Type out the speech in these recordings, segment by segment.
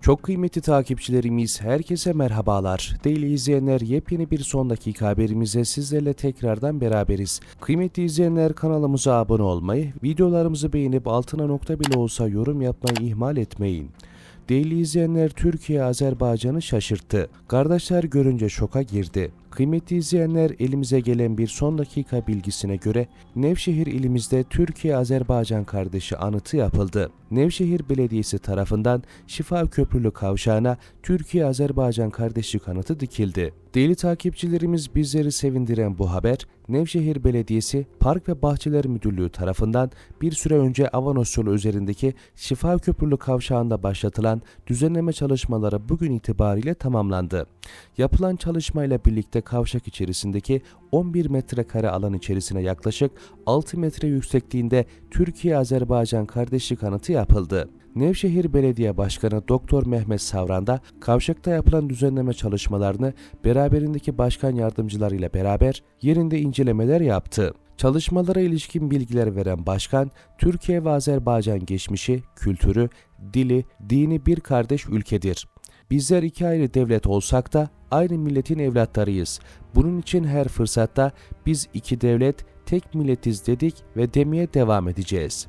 Çok kıymetli takipçilerimiz, herkese merhabalar. Değerli izleyenler, yepyeni bir son dakika haberimize sizlerle tekrardan beraberiz. Kıymetli izleyenler, kanalımıza abone olmayı, videolarımızı beğenip altına nokta bile olsa yorum yapmayı ihmal etmeyin. Değerli izleyenler, Türkiye Azerbaycan'ı şaşırttı. Kardeşler görünce şoka girdi. Kıymetli izleyenler, elimize gelen bir son dakika bilgisine göre Nevşehir ilimizde Türkiye-Azerbaycan kardeşi anıtı yapıldı. Nevşehir Belediyesi tarafından Şifa Köprülü kavşağına Türkiye-Azerbaycan kardeşlik anıtı dikildi. Değerli takipçilerimiz bizleri sevindiren bu haber, Nevşehir Belediyesi Park ve Bahçeler Müdürlüğü tarafından bir süre önce Avanos yolu üzerindeki Şifa Köprülü kavşağında başlatılan düzenleme çalışmaları bugün itibariyle tamamlandı. Yapılan çalışmayla birlikte kavşak içerisindeki 11 metrekare alan içerisine yaklaşık 6 metre yüksekliğinde Türkiye-Azerbaycan kardeşlik anıtı yapıldı. Nevşehir Belediye Başkanı Doktor Mehmet Savran da kavşakta yapılan düzenleme çalışmalarını beraberindeki başkan yardımcılarıyla beraber yerinde incelemeler yaptı. Çalışmalara ilişkin bilgiler veren başkan, Türkiye ve Azerbaycan geçmişi, kültürü, dili, dini bir kardeş ülkedir. Bizler iki ayrı devlet olsak da aynı milletin evlatlarıyız. Bunun için her fırsatta biz iki devlet, tek milletiz dedik ve demeye devam edeceğiz.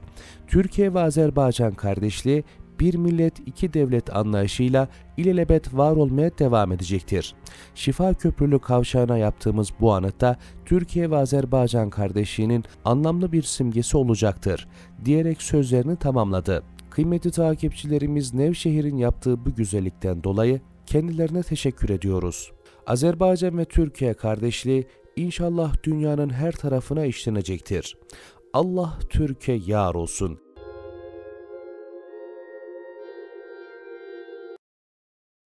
Türkiye ve Azerbaycan kardeşliği bir millet iki devlet anlayışıyla ilelebet var olmaya devam edecektir. Şifa Köprülü kavşağına yaptığımız bu anıtta Türkiye ve Azerbaycan kardeşliğinin anlamlı bir simgesi olacaktır diyerek sözlerini tamamladı. Kıymetli takipçilerimiz Nevşehir'in yaptığı bu güzellikten dolayı kendilerine teşekkür ediyoruz. Azerbaycan ve Türkiye kardeşliği inşallah dünyanın her tarafına işlenecektir. Allah Türkiye yar olsun.